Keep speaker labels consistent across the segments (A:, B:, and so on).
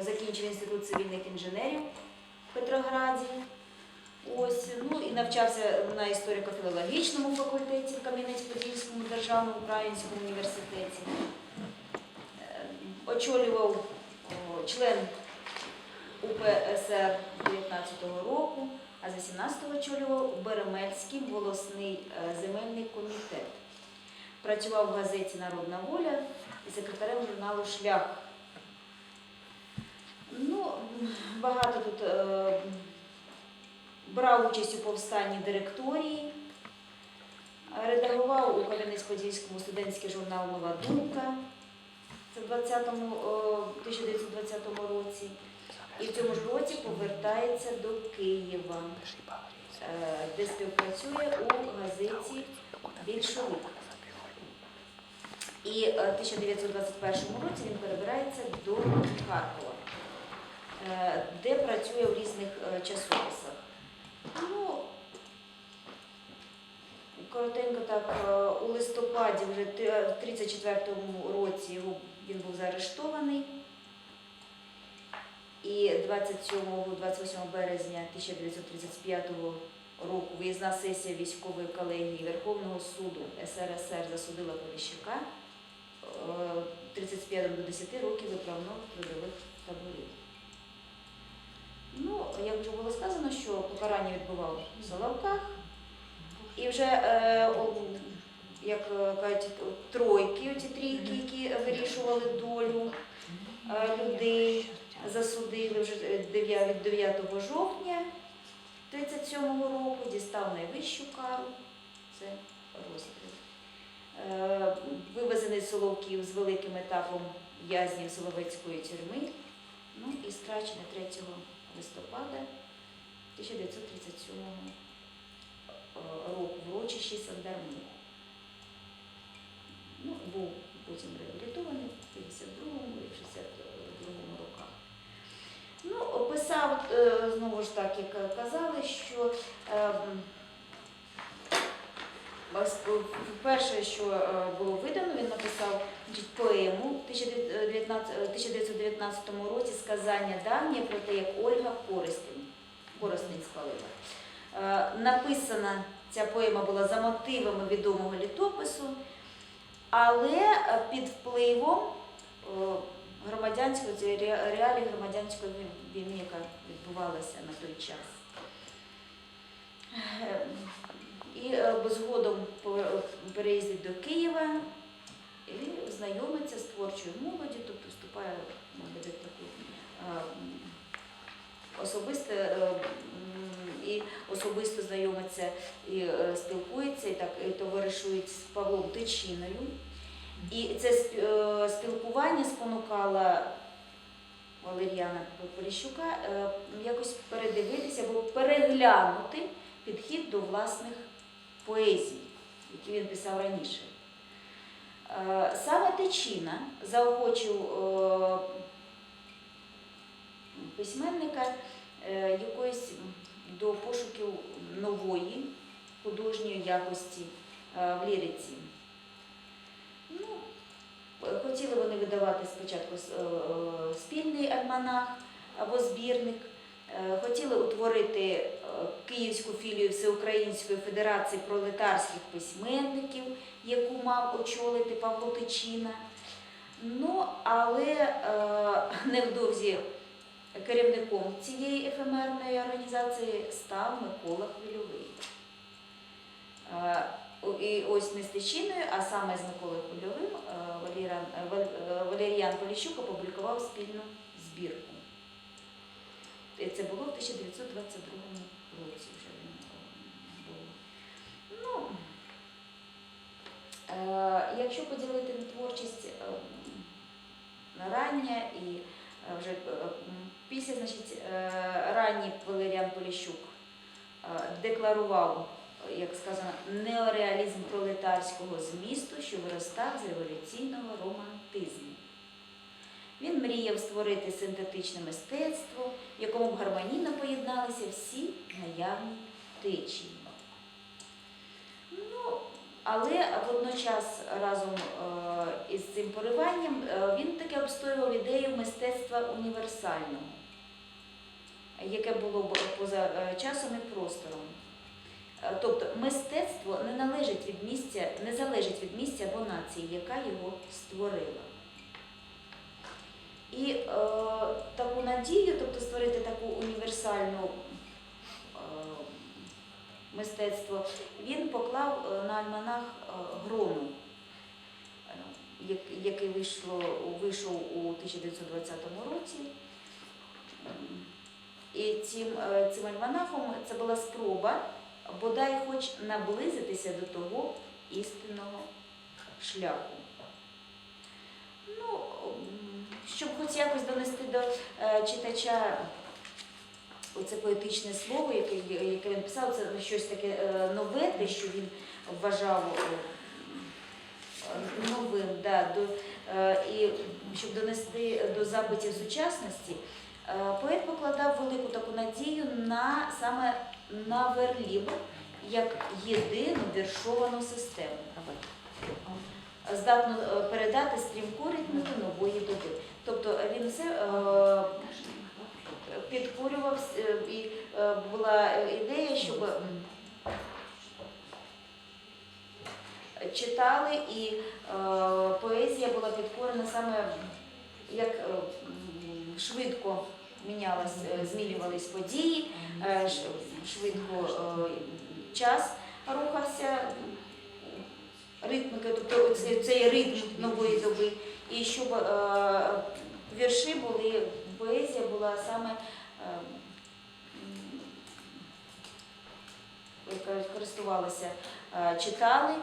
A: закінчив інститут цивільних інженерів в Петрограді. Ось, ну і навчався на історико-філологічному факультеті в Кам'янець-Подільському державному українському університеті. Е, Очолював член УПСР 19-го року, а з 18-го очолював Беремельський волосний е, земельний комітет. Працював в газеті Народна воля і секретарем журналу Шлях. Ну, багато тут е, брав участь у повстанні директорії, редагував у Кам'янець-Подільському студентський журнал Нова думка. Це в 20-му, е, 1920 році. І в цьому ж році повертається до Києва, е, де співпрацює у газеті Більшовик. І е, в 1921 році він перебирається до Харкова, е, де працює в різних е, часописах. Ну, коротенько так, е, у листопаді, вже в 34-му році він був заарештований. І 27-28 березня 1935 року виїзна сесія військової колегії Верховного суду СРСР засудила Поліщука е, 35 до 10 років виправно трудових таборів. Ну, як вже було сказано, що покарання відбував в Соловках. І вже, е, як е, кажуть, тройки, оці трійки, які вирішували долю е, людей, засудили вже е, дев'я- від 9 жовтня 37-го року, дістав найвищу кару, це розстріл. Е, Вивезений з Соловків з великим етапом в'язнів Соловецької тюрми, ну і страчений 3 листопада 1937 року в урочищі Сандарму. Ну, був потім реабілітований в 52-му і в 62-му роках. Ну, описав е, знову ж так, як казали, що е, Перше, що е, було видано, він написав поему в 1919 е, 1919 році сказання давнє про те, як Ольга Коростень, спалила. Е, Написана ця поема була за мотивами відомого літопису, але під впливом громадянської реалії громадянської війни, яка відбувалася на той час. Е, І е, згодом переїздить до Києва і знайомиться з творчою молоддю, тобто вступає в таку е, особисте е, і особисто знайомиться і е, спілкується, і так і товаришують з Павлом Тичиною. І це е, спілкування спонукало Валеріана Поліщука е, якось передивитися або переглянути підхід до власних поезій, які він писав раніше. Е, Саме Тичина заохочив е, письменника е, якоїсь до пошуків нової художньої якості в ліриці. Ну, хотіли вони видавати спочатку спільний альманах або збірник. Хотіли утворити Київську філію Всеукраїнської Федерації пролетарських письменників, яку мав очолити Павло Тичина. Ну, але е, невдовзі керівником цієї ефемерної організації став Микола Хвильовий. Е, І ось не з Тичиною, а саме з Миколою Хвильовим е, Валеріан, е, е, Поліщук опублікував спільну збірку. І Це було в 1922 році вже він був. Ну, е, якщо поділити на творчість е, рання і е, вже після, значить, ранній Валеріан Поліщук декларував, як сказано, неореалізм пролетарського змісту, що виростав з революційного романтизму. Він мріяв створити синтетичне мистецтво, в якому б гармонійно поєдналися всі наявні течії. Ну, Але водночас разом е, із цим пориванням е, він таки обстоював ідею мистецтва універсального, яке було б поза е, часом і простором. Тобто мистецтво не належить від місця, не залежить від місця або нації, яка його створила. І е, таку надію, тобто створити таку універсальну е, мистецтво, він поклав е, на альманах е, Грону, як- який вийшло, вийшов у 1920 році. І цим, е, цим альманахом це була спроба бодай хоч наблизитися до того істинного шляху. Ну, щоб хоч якось донести до е, читача оце поетичне слово, яке, яке він писав, це щось таке е, нове, те, що він вважав е, новим, да, до, і щоб донести до запитів сучасності, поет покладав велику таку надію на саме на верліб як єдину віршовану систему здатну е, передати стрімку ритміку нової доби. Тобто він все е, підкурював е, і е, була ідея, щоб читали і поезія була підкорена саме як швидко мінялась, змінювались події, швидко час рухався ритмика, тобто цей ритм нової доби, і щоб е, вірші були, поезія була саме е, м, користувалася, е, читали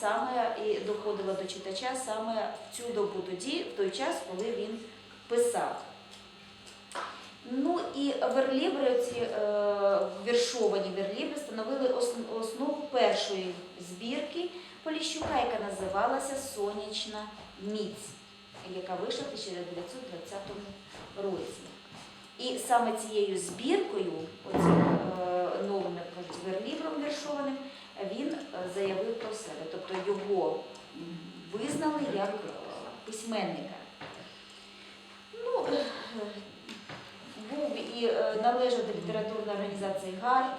A: саме і доходила до читача саме в цю добу тоді, в той час, коли він писав. Ну і верлібри, ці е, віршовані верлібри становили основу першої збірки Поліщука, яка називалася Сонячна міць, яка вийшла в 1920 році. І саме цією збіркою, оцим е, новим верлібром віршованим, він е, заявив про себе. Тобто його визнали як е, письменника. Ну, був і належав до літературної організації ГАРД.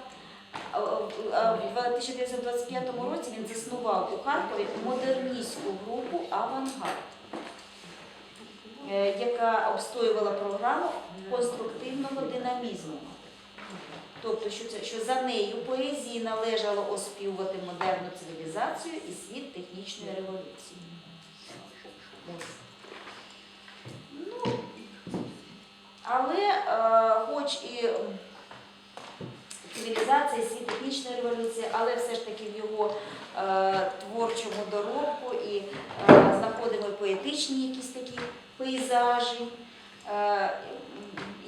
A: В 1925 році він заснував у Харкові модерністську групу Авангард, яка обстоювала програму конструктивного динамізму. Тобто, що, це, що за нею поезії належало оспівувати модерну цивілізацію і світ технічної революції. Ну, але е, хоч і цивілізація, і світ технічної революції, але все ж таки в його е, творчому доробку і е, знаходимо поетичні якісь такі пейзажі, е,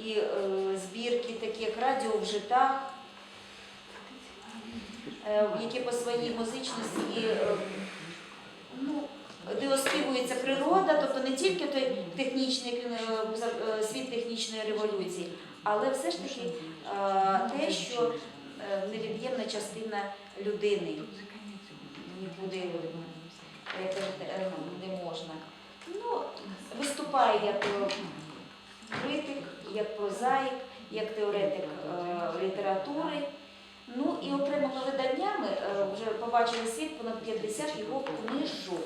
A: і е, збірки, такі як радіо в житах, е, які по своїй музичності ну, де оспівується природа, тобто не тільки той технічний світ технічної революції, але все ж таки те, що невід'ємна частина людини нікуди не можна. Ну, виступає як е, критик, як прозаїк, як теоретик е, літератури. Ну і окремими виданнями е, вже побачили світ понад 50 його книжок.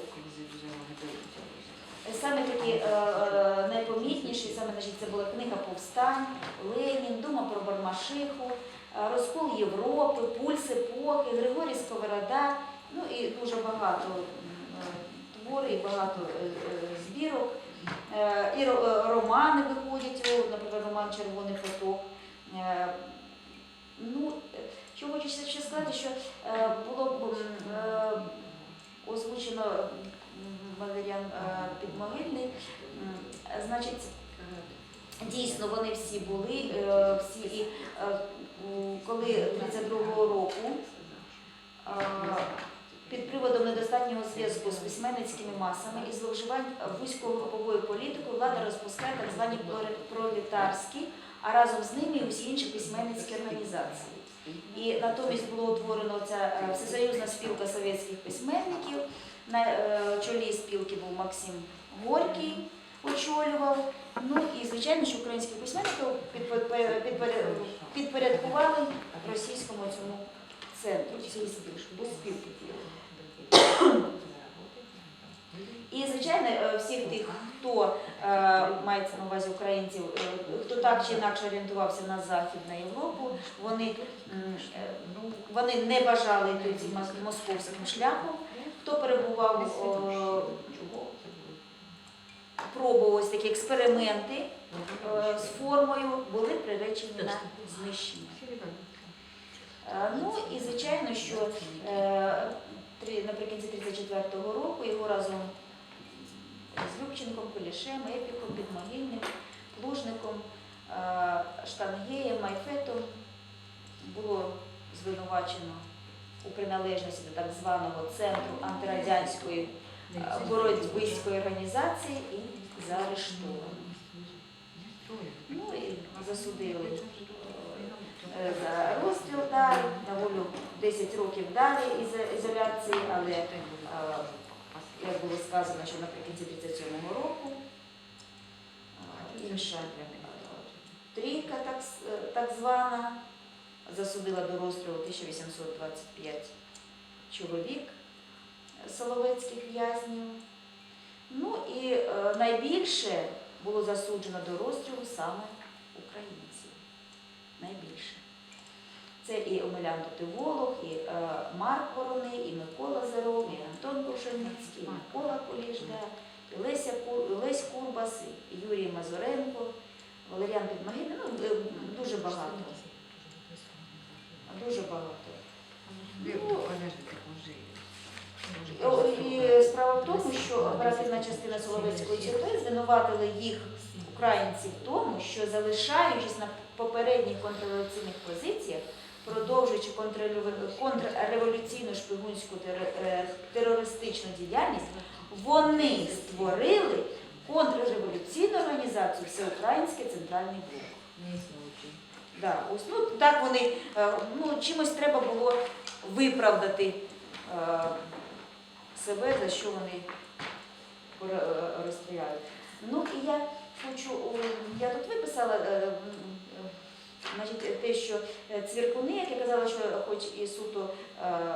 A: Саме такі е, е, найпомітніші, саме значить, це була книга Повстань, Ленін, Дума про Бармашиху, е, Розкол Європи, Пульс епохи, Григорій Сковорода, ну і дуже багато е, твори, і багато е, е, збірок. Е, І е, романи виходять, наприклад, роман Червоний поток. Е, Ну, що хочу ще сказати, що було озвучено Валеріан Підмогильний. Значить, дійсно вони всі були, всі і коли 32-го року під приводом недостатнього зв'язку з письменницькими масами і зловживань вузькогруповою політикою влада розпускає так звані пролетарські, а разом з ними і усі інші письменницькі організації. І натомість було утворено ця е, всесоюзна спілка совєтських письменників. На е, чолі спілки був Максим Горький, очолював. Ну і звичайно, що українських письменників підпорядкували російському цьому центру цієї спілки. І звичайно, е, всіх тих, хто е, мається на увазі українців, е, хто так чи інакше орієнтувався на Захід, на Європу, вони, вони не бажали йти московським шляхом. Хто перебував, пробував ось такі експерименти з формою, були приречені на знищення. Е, Ну і звичайно, що е, наприкінці 34-го року його разом з Любченком, Кулішем, Епіком, Підмогильним, Плужником, е, Штангеєм, Майфетом було звинувачено у приналежності до так званого центру антирадянської боротьбиської організації і заарештовано. Ну і засудили за розстріл далі, на волю 10 років далі із ізоляції, але е, як було сказано, що наприкінці 37-го року е, інша е, трійка, так, е, так звана, засудила до розстрілу 1825 чоловік е, соловецьких в'язнів. Ну і е, найбільше було засуджено до розстрілу саме українців. Найбільше. Це і Омелян Тотиволог, і е, Марк Вороний, і Микола Зеров, і Антон Кушельницький, і Микола Куліжда, і Леся, Ку- Лесь Курбас, і Юрій Мазуренко, Валеріан Підмогильний, ну е, дуже багато. Дуже багато. О, І справа в тому, що оперативна частина Соловецької ЧП звинуватили їх, українців, в тому, що залишаючись на попередніх контрреволюційних позиціях, продовжуючи контрреволюційну шпигунську е, терористичну діяльність, вони створили контрреволюційну організацію Всеукраїнський центральний блок. Да, ось, ну, так вони, е, ну, чимось треба було виправдати е, себе, за що вони розстріляють. Ну і я хочу, я тут виписала значить, те, що е, цвіркуни, як я казала, що хоч і суто е,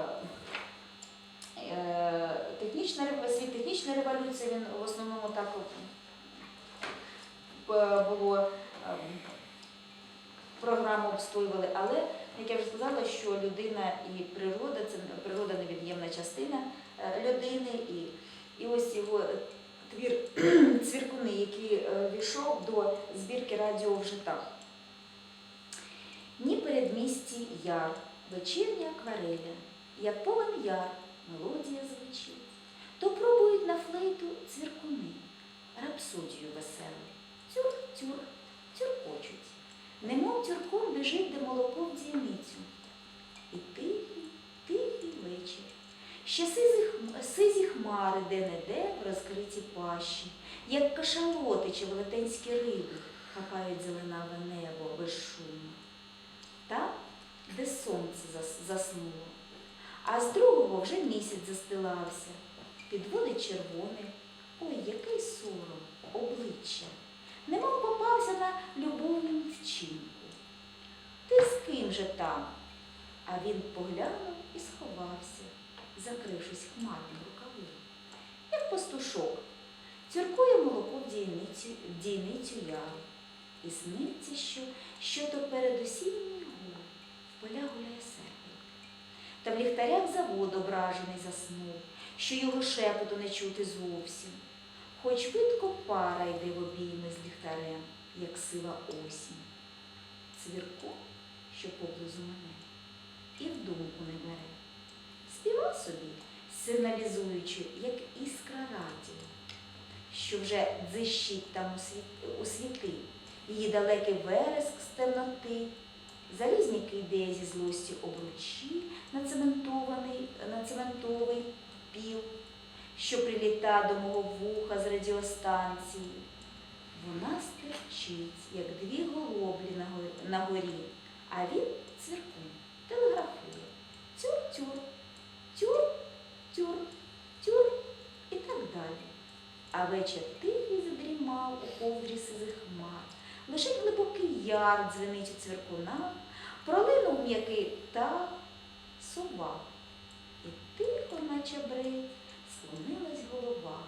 A: е, технічна світ технічної революції, він в основному так було. програму обстоювали, але, як я вже сказала, що людина і природа це природа невід'ємна частина людини. І, і ось його твір цвіркуни, який війшов до збірки радіо в житах. Ні передмісті яр, вечірня аквареля, як повен яр, мелодія звучить. То пробують на флейту цвіркуни, рапсодію веселу. Тюр-тюр, тюркочуть. Немов тюрком біжить, де молоко в діяницю. І тихий, тихий вечір. Ще сизі, сизі хмари де-не-де в розкриті пащі, як кашалоти чи велетенські риби хапають зеленаве небо безшумно. Там, де сонце заснуло, а з другого вже місяць застилався, підводить червоне, ой, який сором, обличчя немов попався на любовнім вчинку. Ти з ким же там? А він поглянув і сховався, закрившись хмарним рукавом. Як пастушок, цюркує молоко в дійницю, в дійницю яру. І сниться, що, що то в поля гуляє серпень. Та в ліхтарях завод ображений заснув, що його шепоту не чути зовсім. Хоч видко пара йде в обійми з ліхтарем, як сива осінь. Цвірко, що поблизу мене, і в думку не бере. Співав собі, сигналізуючи, як іскра радіо, що вже дзищить там у світи, її далекий вереск з темноти, залізні кидає зі злості обручі на цементовий піл що приліта до мого вуха з радіостанції. Вона стерчить, як дві голоблі на горі, а він цвіркун. телеграфує. Тюр-тюр, тюр, тюр, тюр і так далі. А вечір тихий задрімав у ковдрі сизих хмар. Лежить глибокий яр, дзвенить у цвіркуна, пролинув м'який птах, сова. І тихо, наче брить, склонилась голова,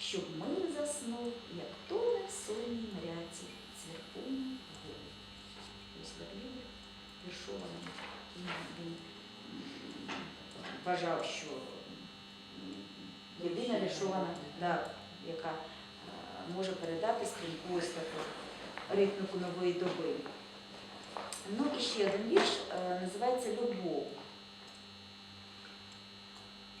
A: щоб мир заснув, як тоне в сонній мряці цвіркуний гул. Ось Гаврилов віршований. Він, вважав, що єдина віршована, яка е, може передати стрімку ось таку ритміку нової доби. Ну і ще один вірш е, називається Любов.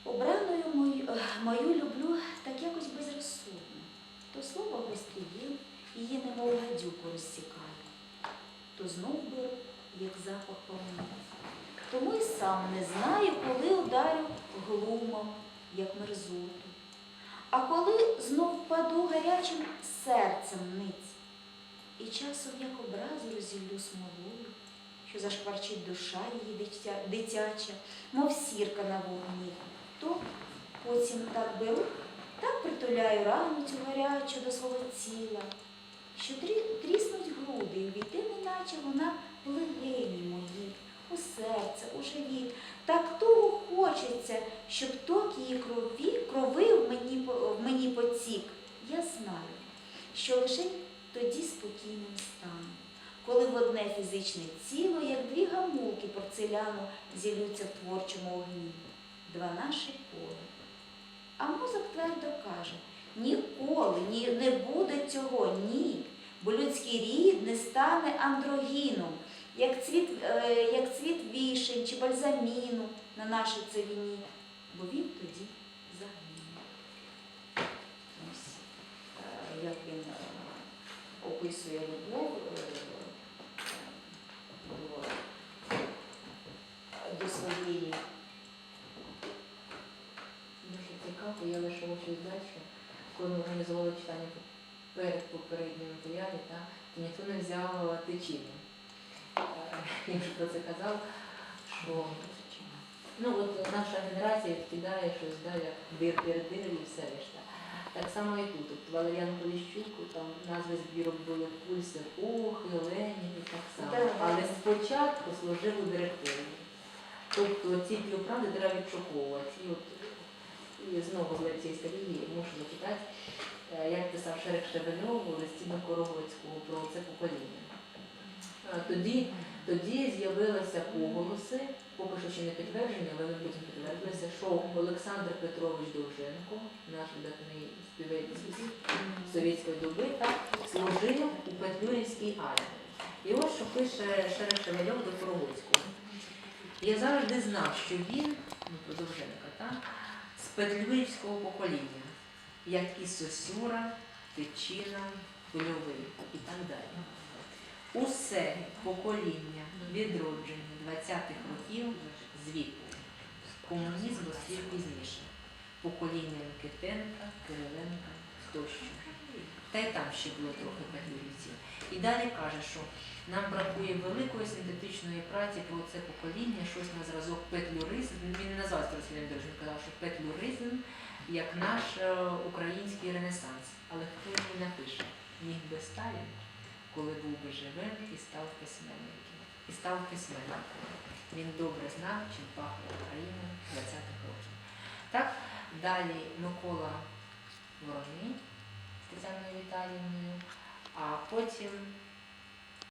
A: Обраною мою, е, мою люблю так якось безрозсудно. То слово гостріє, її немов гадюку розсікає, то знов беру, як запах полону. Тому й сам не знаю, коли ударю глумом, як мерзоту. А коли знов впаду гарячим серцем ниць, і часом як образу розіллю смолою, що зашкварчить душа її дитя, дитяча, мов сірка на вогні, то потім так беру, так притуляю рану цю гарячу до свого тіла, що трі- тріснуть груди, і війти, неначе вона в легені мої, у серце, у живіт. Так того хочеться, щоб ток її крові, крови в мені, в мені потік. Я знаю, що лише тоді спокійним стану, коли в одне фізичне тіло, як дві гамулки порцеляну, зілються в творчому огні, два наші поле. А мозок твердо каже, ніколи ні, не буде цього, ні, бо людський рід не стане андрогіном, як цвіт, е, як цвіт вішень чи бальзаміну на нашій целіні, бо він тоді загине. Ось е, як він е, описує любов е, е, до, своєї.
B: Дуже цікаво, я лише хочу знати, коли ми організували читання перед попереднім матеріалі, то ніхто не взяв тичину. Я вже про це казав, що ну, от наша генерація кидає щось, да, як дир перед диром і все решта. Так само і тут. От Валеріан Поліщук, там назви збірок були Пульс епохи, Ленін і так само. Але спочатку служив у директорії. Тобто ці правди треба відшуковувати. І от і знову з лекції Старії можу зачитати, е, як писав Шерек Шевельов у листі Коровицького про це покоління. Тоді, тоді з'явилися поголоси, поки що ще не підтверджені, але вони потім підтвердилися, що Олександр Петрович Довженко, наш видатний співець совєтської доби, служив у Петлюрівській армії. І ось що пише Шерек Шевельов до Коровицького. Я завжди знав, що він, ну про Довженка, так, з петлюрівського покоління, як і Сосюра, Тичина, Польовий і так далі. Усе покоління відродження 20-х років звідти. Комунізм розцвів пізніше. Покоління Микитенка, Кириленка тощо. Та й там ще було трохи петлюрівців. І далі каже, що нам бракує великої синтетичної праці про це покоління, щось на зразок петлюризм. Він не назвався Василем Довжин, казав, що петлюризм як наш е, український ренесанс. Але хто йому напише? Міг би Сталін, коли був би живим і став письменником. І став письменником. Він добре знав, чим пахла Україна 20-х років. Так, далі Микола Вороний з Тетяною Віталіївною, а потім